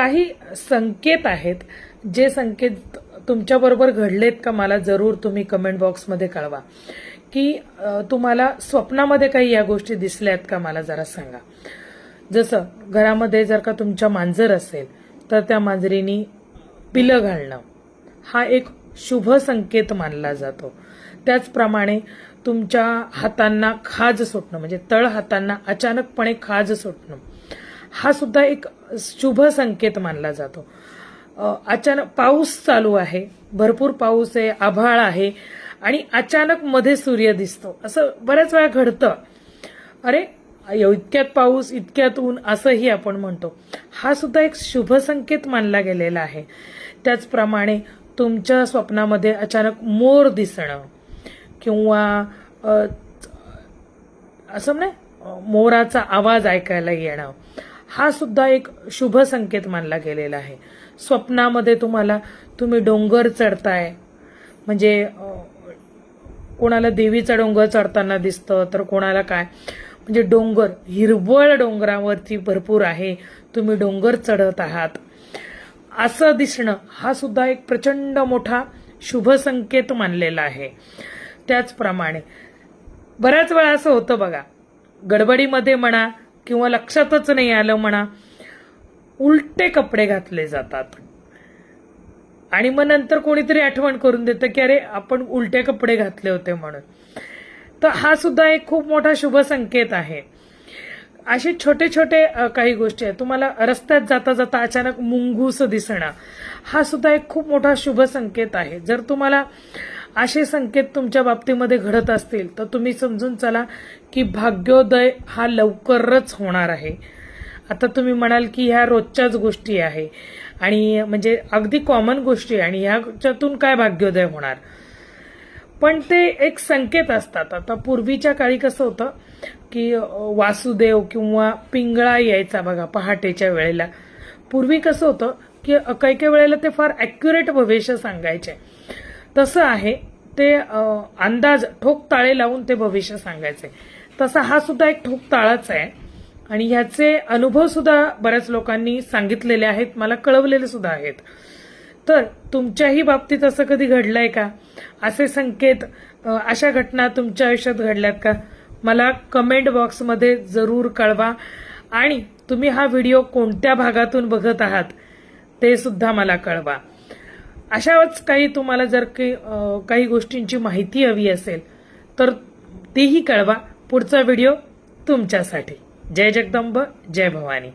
काही संकेत आहेत जे संकेत तुमच्याबरोबर घडलेत का मला जरूर तुम्ही कमेंट बॉक्समध्ये कळवा. की तुम्हाला स्वप्नामध्ये काही या गोष्टी दिसल्यात का मला जरा सांगा. जसं घरामध्ये जर का तुमच्या मांजर असेल तर त्या मांजरीनी पिलं घालणं हा एक शुभ संकेत मानला जातो. त्याचप्रमाणे तुमच्या हातांना खाज सुटणं म्हणजे तळ हातांना अचानकपणे खाज सुटणं हा सुद्धा एक शुभ संकेत मानला जातो. अचानक पाऊस चालू आहे भरपूर पाऊस आहे आभाळ आहे आणि अचानक मध्ये सूर्य दिसतो. असं बऱ्याच वेळा घडतं. अरे इतक्यात पाऊस इतक्यात ऊन असंही आपण म्हणतो. हा सुद्धा एक शुभ संकेत मानला गेलेला आहे. त्याचप्रमाणे तुमच्या स्वप्नामध्ये अचानक मोर दिसणं किंवा असं म्हणे मोराचा आवाज ऐकायला येणं. हा सुद्धा एक शुभ संकेत मानला गेलेला आहे. स्वप्नामध्ये तुम्हाला तुम्ही डोंगर चढताय. म्हणजे कोणाला देवीचा डोंगर चढताना दिसतं तर कोणाला काय? म्हणजे डोंगर हिरवळ डोंगरावरती भरपूर आहे. तुम्ही डोंगर चढत आहात. असं दिसणं हा सुद्धा एक प्रचंड मोठा शुभ संकेत मानलेला आहे. त्याचप्रमाणे बऱ्याच वेळा असं होतं बघा गडबडीमध्ये म्हणा किंवा लक्षातच नाही आलं म्हणा उलटे कपडे घातले जातात. आणि मग नंतर कोणीतरी आठवण करून देतं की अरे आपण उलटे कपडे घातले होते म्हणून. तर हा सुद्धा एक खूप मोठा शुभ संकेत आहे. असे छोटे छोटे काही गोष्टी आहेत. तुम्हाला रस्त्यात जाता जाता अचानक मुंगूस दिसणं हा सुद्धा एक खूप मोठा शुभ संकेत आहे. जर तुम्हाला असे संकेत तुमच्या बाबतीमध्ये घडत असतील तर तुम्ही समजून चला की भाग्योदय हा लवकरच होणार आहे. आता तुम्ही म्हणाल की ह्या रोजच्याच गोष्टी आहे. आणि म्हणजे अगदी कॉमन गोष्टी आहे. आणि ह्याच्यातून काय भाग्योदय होणार? पण ते एक संकेत असतात. आता पूर्वीच्या काळी कसं होतं की वासुदेव किंवा पिंगळा यायचा बघा पहाटेच्या वेळेला. पूर्वी कसं होतं की काही काही वेळेला ते फार ॲक्युरेट भविष्य सांगायचे. तसं आहे ते अंदाज ठोक ताळे लावून ते भविष्य सांगायचे. तसा हा सुद्धा एक ठोक ताळाच आहे. आणि ह्याचे अनुभव सुद्धा बऱ्याच लोकांनी सांगितलेले आहेत मला कळवलेले सुद्धा आहेत. तर तुमच्याही बाबतीत असं कधी घडलंय का? असे संकेत अशा घटना तुमच्या आयुष्यात घडल्यात का? मला कमेंट बॉक्समध्ये जरूर कळवा. आणि तुम्ही हा व्हिडिओ कोणत्या भागातून बघत आहात ते सुद्धा मला कळवा. अशाच काही तुम्हाला जर काही काही गोष्टींची माहिती हवी असेल तर तेही कळवा. पुढचा व्हिडिओ तुमच्यासाठी. जय जगदंब जय भवानी.